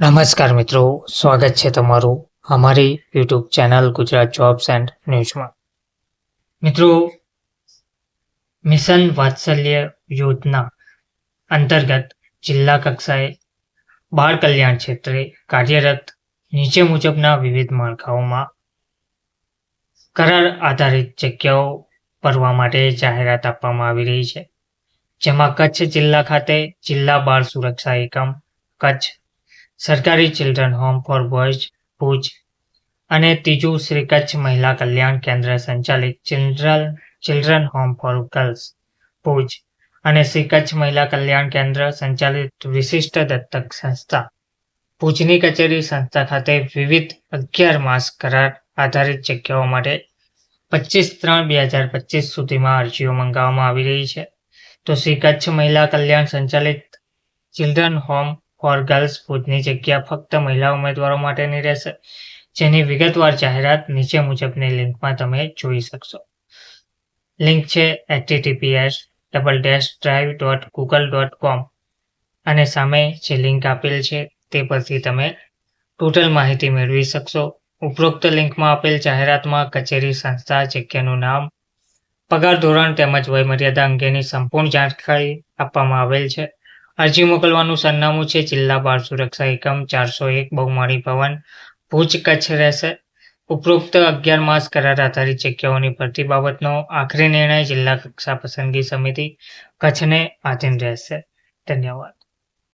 નમસ્કાર મિત્રો, સ્વાગત છે તમારું અમારી YouTube channel Gujarat jobs and ન્યૂઝમાં. મિત્રો, મિશન વાત્સલ્ય યોજના અંતર્ગત જિલ્લા કક્ષાએ બાળ કલ્યાણ ક્ષેત્રે કાર્યરત નીચે મુજબના વિવિધ માળખાઓમાં કરાર આધારિત જગ્યાઓ ભરવા માટે જાહેરાત આપવામાં આવી રહી છે. જેમાં કચ્છ જિલ્લા ખાતે જિલ્લા બાળ સુરક્ષા એકમ, કચ્છ સરકારી children home for boys Bhuj. અને ત્રીજું શ્રી કચ્છ મહિલા કલ્યાણ કેન્દ્ર સંચાલિત children children home for girls Bhuj. અને શ્રી કચ્છ મહિલા કલ્યાણ કેન્દ્ર સંચાલિત વિશિષ્ટ દત્તક સંસ્થા, ભુજની કચેરી સંસ્થા ખાતે વિવિધ અગિયાર માસ કરાર આધારિત જગ્યાઓ માટે પચીસ ત્રણ બે હજાર પચીસ સુધીમાં અરજીઓ મંગાવવામાં આવી રહી છે. તો શ્રી કચ્છ મહિલા કલ્યાણ સંચાલિત ચિલ્ડ્રન હોમ ફોર ગર્લ્સ ભુજની જગ્યા ફક્ત મહિલા ઉમેદવારો માટેની રહેશે, જેની વિગતવાર જાહેરાત નીચે મુજબની લિંકમાં તમે જોઈ શકશો. લિંક છે HTTPS double dash drive dot Google dot com અને સામે જે લિંક આપેલ છે તે પરથી તમે ટોટલ માહિતી મેળવી શકશો. ઉપરોક્ત લિંકમાં આપેલ જાહેરાતમાં કચેરી સંસ્થા, જગ્યાનું નામ, પગાર ધોરણ તેમજ વયમર્યાદા અંગેની સંપૂર્ણ જાણકારી આપવામાં આવેલ છે. અરજી મોકલવાનું સરનામું છે. જિલ્લા બાળ સુરક્ષા એકમ ચારસો એક બહુમાળી ભવન, ભુજ કચ્છ રહેશે. ઉપરોક્ત અગિયાર માસ કરાર આધારિત જગ્યાઓની ભરતી બાબતનો આખરી નિર્ણય જિલ્લા કક્ષા પસંદગી સમિતિ કચ્છને આધીન રહેશે. ધન્યવાદ.